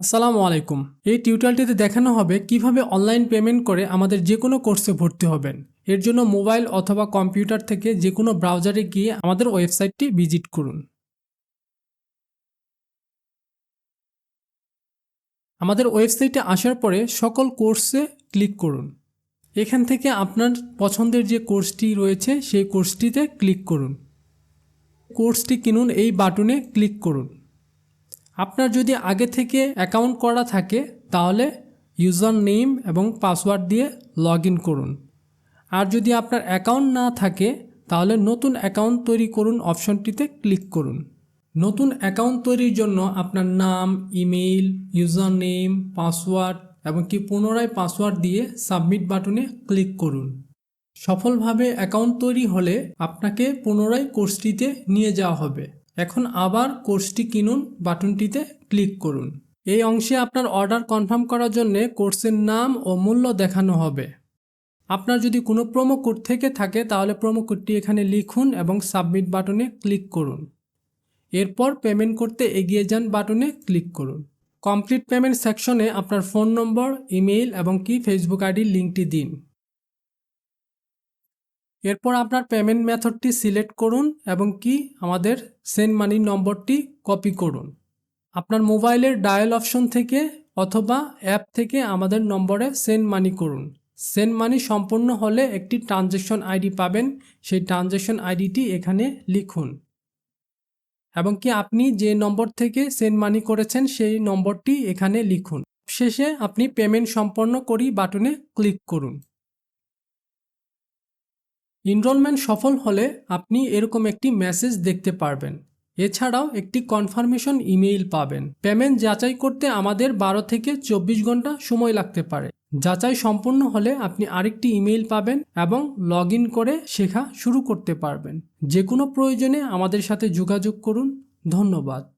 আসসালামু আলাইকুম। এই টিউটোরিয়ালটিতে দেখানো হবে কীভাবে অনলাইন পেমেন্ট করে আমাদের যে কোনো কোর্সে ভর্তি হবেন। এর জন্য মোবাইল অথবা কম্পিউটার থেকে যে কোনো ব্রাউজারে গিয়ে আমাদের ওয়েবসাইটটি ভিজিট করুন। আমাদের ওয়েবসাইটে আসার পরে সকল কোর্সে ক্লিক করুন। এখান থেকে আপনার পছন্দের যে কোর্সটি রয়েছে সেই কোর্সটিতে ক্লিক করুন। কোর্সটি কিনুন, এই বাটনে ক্লিক করুন। আপনার যদি আগে থেকে অ্যাকাউন্ট করা থাকে, তাহলে ইউজার নেম এবং পাসওয়ার্ড দিয়ে লগ করুন। আর যদি আপনার অ্যাকাউন্ট না থাকে, তাহলে নতুন অ্যাকাউন্ট তৈরি করুন অপশনটিতে ক্লিক করুন। নতুন অ্যাকাউন্ট তৈরির জন্য আপনার নাম ইমেইল ইউজার নেম পাসওয়ার্ড এবং কি পুনরায় পাসওয়ার্ড দিয়ে সাবমিট বাটনে ক্লিক করুন। সফলভাবে অ্যাকাউন্ট তৈরি হলে আপনাকে পুনরায় কোর্সটিতে নিয়ে যাওয়া হবে। এখন আবার কোর্সটি কিনুন বাটনটিতে ক্লিক করুন। এই অংশে আপনার অর্ডার কনফার্ম করার জন্য কোর্সের নাম ও মূল্য দেখানো হবে। আপনার যদি কোনো প্রোমো কোড থেকে থাকে তাহলে প্রোমো কোডটি এখানে লিখুন এবং সাবমিট বাটনে ক্লিক করুন। এরপর পেমেন্ট করতে এগিয়ে যান বাটনে ক্লিক করুন। কমপ্লিট পেমেন্ট সেকশনে আপনার ফোন নম্বর, ইমেইল এবং কি ফেসবুক আইডির লিঙ্কটি দিন। এরপর আপনার পেমেন্ট মেথডটি সিলেক্ট করুন এবং কি আমাদের সেন্ড মানি নম্বরটি কপি করুন। আপনার মোবাইলের ডায়াল অপশন থেকে অথবা অ্যাপ থেকে আমাদের নম্বরে সেন্ড মানি করুন। সেন্ড মানি সম্পূর্ণ হলে একটি ট্রানজ্যাকশন আইডি পাবেন। সেই ট্রানজ্যাকশন আইডিটি এখানে লিখুন। এবং কি আপনি যে নম্বর থেকে সেন্ড মানি করেছেন সেই নম্বরটি এখানে লিখুন। শেষে আপনি পেমেন্ট সম্পন্ন করি বাটনে ক্লিক করুন। এনরোলমেন্ট সফল হলে আপনি এরকম একটি মেসেজ দেখতে পারবেন। এছাড়াও একটি কনফার্মেশন ইমেইল পাবেন। পেমেন্ট যাচাই করতে আমাদের বারো থেকে চব্বিশ ঘণ্টা সময় লাগতে পারে। যাচাই সম্পূর্ণ হলে আপনি আরেকটি ইমেইল পাবেন এবং লগ করে শেখা শুরু করতে পারবেন। যে কোনো প্রয়োজনে আমাদের সাথে যোগাযোগ করুন। ধন্যবাদ।